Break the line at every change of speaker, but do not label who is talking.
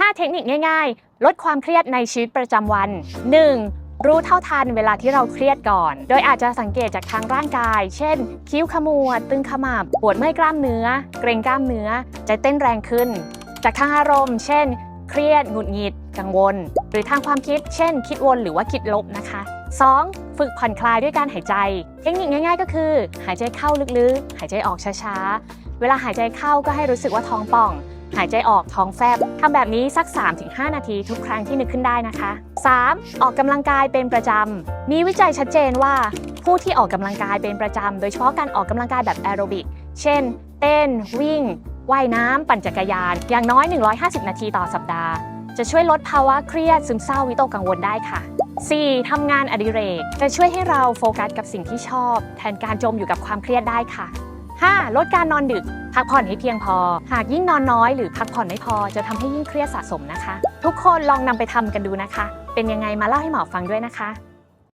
5 เทคนิคง่าย ๆ ลดความเครียดในชีวิตประจำวัน 1. รู้เท่าทันเวลาที่เราเครียดก่อน โดยอาจจะสังเกตจากทางร่างกาย เช่น คิ้วขมวด ตึงขมับ ปวดเมื่อยกล้ามเนื้อ เกรงกล้ามเนื้อ ใจเต้นแรงขึ้น จากทางอารมณ์ เช่น เครียด หงุดหงิด กังวล หรือทางความคิด เช่น คิดวนหรือว่าคิดลบนะคะ 2. ฝึกผ่อนคลายด้วยการหายใจ เทคนิคง่าย ๆ ก็คือ หายใจเข้าลึกๆ หายใจออกช้าๆ เวลาหายใจเข้าก็ให้รู้สึกว่าท้องป่อง หายใจออกท้องแฟบทำแบบนี้สัก 3-5 นาทีทุกครั้งที่นึกขึ้นได้นะคะ 3. ออกกำลังกายเป็นประจำ มีวิจัยชัดเจนว่า ผู้ที่ออกกำลังกายเป็นประจำ โดยเฉพาะการออกกำลังกายแบบแอโรบิก เช่น เต้น วิ่ง ว่ายน้ำ ปั่นจักรยาน อย่างน้อย 150 นาทีต่อสัปดาห์จะช่วยลดภาวะเครียดซึมเศร้าวิตกกังวลได้ค่ะ 4. ทำงานอดิเรก จะช่วยให้เราโฟกัสกับสิ่งที่ชอบ แทนการจมอยู่กับความเครียดได้ค่ะ 5. ลดการนอนดึก พักผ่อนให้เพียงพอ หากยิ่งนอนน้อยหรือพักผ่อนไม่พอจะทำให้ยิ่งเครียดสะสมนะคะ ทุกคนลองนำไปทำกันดูนะคะ เป็นยังไงมาเล่าให้หมอฟังด้วยนะคะ